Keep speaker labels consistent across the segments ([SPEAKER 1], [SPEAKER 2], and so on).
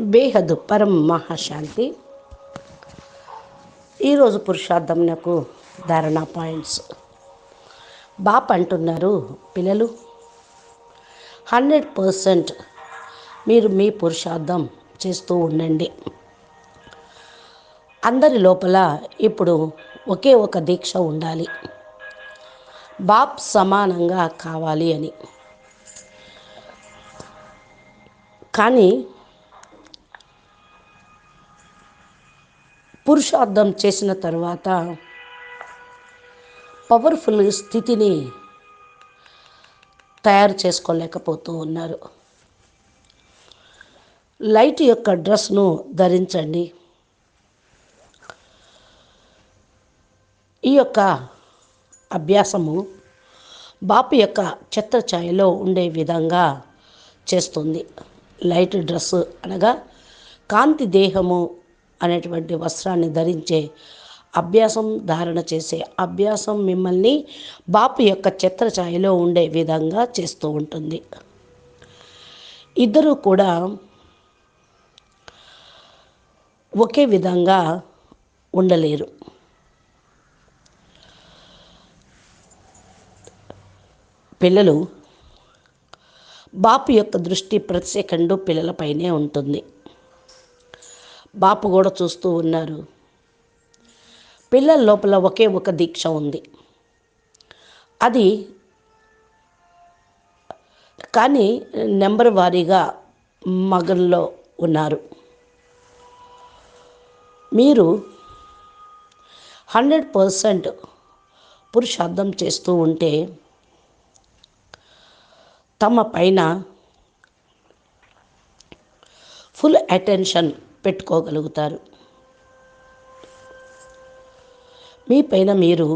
[SPEAKER 1] బేహదు పరం మహాశాంతి. ఈరోజు పురుషార్థం నాకు ధారణ పాయింట్స్. బాప్ అంటున్నారు పిల్లలు హండ్రెడ్ పర్సెంట్ మీరు మీ పురుషార్థం చేస్తూ ఉండండి. అందరి లోపల ఇప్పుడు ఒకే ఒక దీక్ష ఉండాలి. బాప్ సమానంగా కావాలి అని. కానీ పురుషార్థం చేసిన తర్వాత పవర్ఫుల్ స్థితిని తయారు చేసుకోలేకపోతూ ఉన్నారు. లైట్ యొక్క డ్రెస్ను ధరించండి. ఈ యొక్క అభ్యాసము బాపు యొక్క ఛత్రఛాయలో ఉండే విధంగా చేస్తుంది. లైట్ డ్రెస్ అనగా కాంతి దేహము అనేటువంటి వస్త్రాన్ని ధరించే అభ్యాసం ధారణ చేసే అభ్యాసం మిమ్మల్ని బాపు యొక్క ఛత్రఛాయలో ఉండే విధంగా చేస్తూ ఉంటుంది. ఇద్దరూ కూడా ఒకే విధంగా ఉండలేరు. పిల్లలు బాపు యొక్క దృష్టి ప్రతి సెకండు పిల్లలపైనే ఉంటుంది. బాపు కూడా చూస్తూ ఉన్నారు. పిల్లల లోపల ఒకే ఒక దీక్ష ఉంది. అది కానీ నెంబర్ వారీగా మగల్లో ఉన్నారు. మీరు హండ్రెడ్ పర్సెంట్ పురుషార్థం చేస్తూ ఉంటే తమ పైన ఫుల్ అటెన్షన్ పెట్టుకోగలుగుతారు. మీ పైన మీరు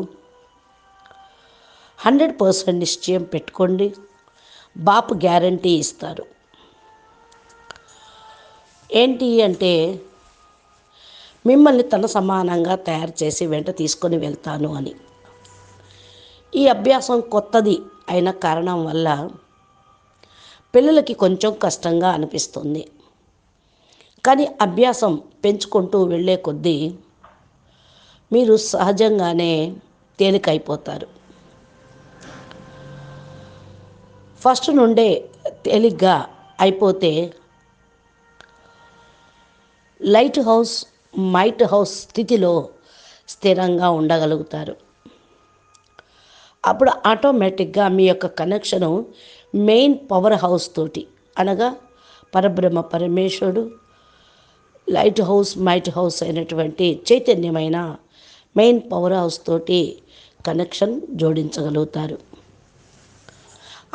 [SPEAKER 1] హండ్రెడ్ పర్సెంట్ నిశ్చయం పెట్టుకోండి. బాపు గ్యారంటీ ఇస్తారు. ఏంటి అంటే మిమ్మల్ని తన సమానంగా తయారు చేసి వెంట తీసుకొని వెళ్తాను అని. ఈ అభ్యాసం కొత్తది అయిన కారణం వల్ల పిల్లలకి కొంచెం కష్టంగా అనిపిస్తుంది. కానీ అభ్యాసం పెంచుకుంటూ వెళ్ళే కొద్దీ మీరు సహజంగానే తేలికైపోతారు. ఫస్ట్ నుండే తేలిగ్గా అయిపోతే లైట్ హౌస్ మైట్ హౌస్ స్థితిలో స్థిరంగా ఉండగలుగుతారు. అప్పుడు ఆటోమేటిక్గా మీ యొక్క కనెక్షను మెయిన్ పవర్ హౌస్ తోటి అనగా పరబ్రహ్మ పరమేశ్వరుడు లైట్ హౌస్ మైట్ హౌస్ అయినటువంటి చైతన్యమైన మెయిన్ పవర్ హౌస్ తోటి కనెక్షన్ జోడించగలుగుతారు.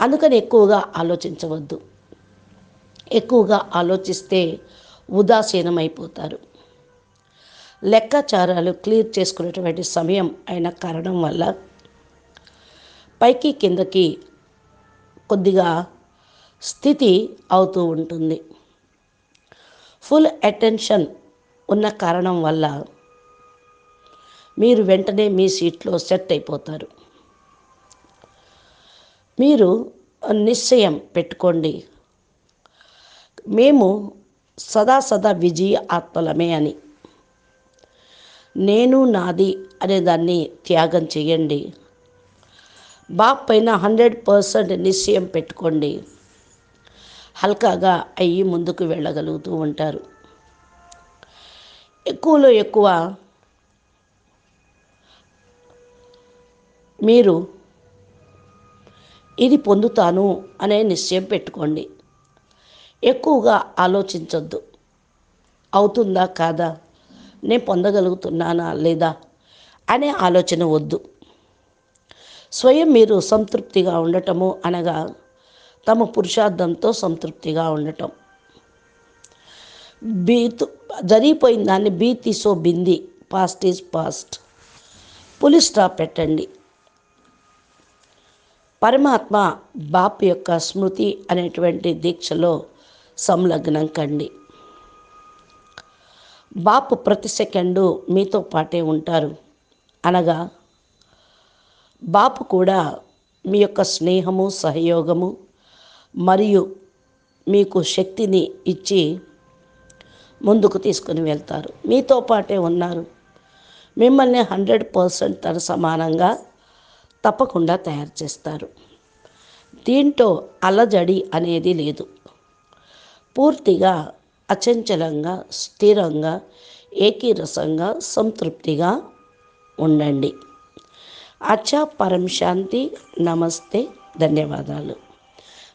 [SPEAKER 1] అందుకని ఎక్కువగా ఆలోచించవద్దు. ఎక్కువగా ఆలోచిస్తే ఉదాసీనం అయిపోతారు లెక్కాచారాలు క్లియర్ చేసుకునేటువంటి సమయం అయిన కారణం వల్ల పైకి కిందకి కొద్దిగా స్థితి అవుతూ ఉంటుంది. ఫుల్ అటెన్షన్ ఉన్న కారణం వల్ల మీరు వెంటనే మీ సీట్లో సెట్ అయిపోతారు. మీరు నిశ్చయం పెట్టుకోండి. మేము సదా సదా విజయ ఆత్మలమే అని. నేను నాది అనే దాన్ని త్యాగం చేయండి. బాప్ పైన హండ్రెడ్ పర్సెంట్ నిశ్చయం పెట్టుకోండి. హల్కాగా అయ్యి ముందుకు వెళ్ళగలుగుతూ ఉంటారు. ఎక్కువలో ఎక్కువ మీరు ఇది పొందుతాను అనే నిశ్చయం పెట్టుకోండి. ఎక్కువగా ఆలోచించొద్దు. అవుతుందా కాదా? నేను పొందగలుగుతున్నానా లేదా? అనే ఆలోచన వద్దు. స్వయం మీరు సంతృప్తిగా ఉండటము అనగా తమ పురుషార్థంతో సంతృప్తిగా ఉండటం. బీత్ జరిగిపోయిన దాన్ని బీ తీసో బింది past is past. Full stop పెట్టండి. పరమాత్మ బాప్ యొక్క స్మృతి అనేటువంటి దీక్షలో సంలగ్నం కండి. బాపు ప్రతి సెకండు మీతో పాటే ఉంటారు. అనగా బాపు కూడా మీ యొక్క స్నేహము సహయోగము మరియు మీకు శక్తిని ఇచ్చి ముందుకు తీసుకుని వెళ్తారు. మీతో పాటే ఉన్నారు. మిమ్మల్ని హండ్రెడ్ పర్సెంట్ తన సమానంగా తప్పకుండా తయారు చేస్తారు. దీంట్లో అలజడి అనేది లేదు. పూర్తిగా అచంచలంగా స్థిరంగా ఏకీరసంగా సంతృప్తిగా ఉండండి. అచ్చా పరం శాంతి నమస్తే. ధన్యవాదాలు.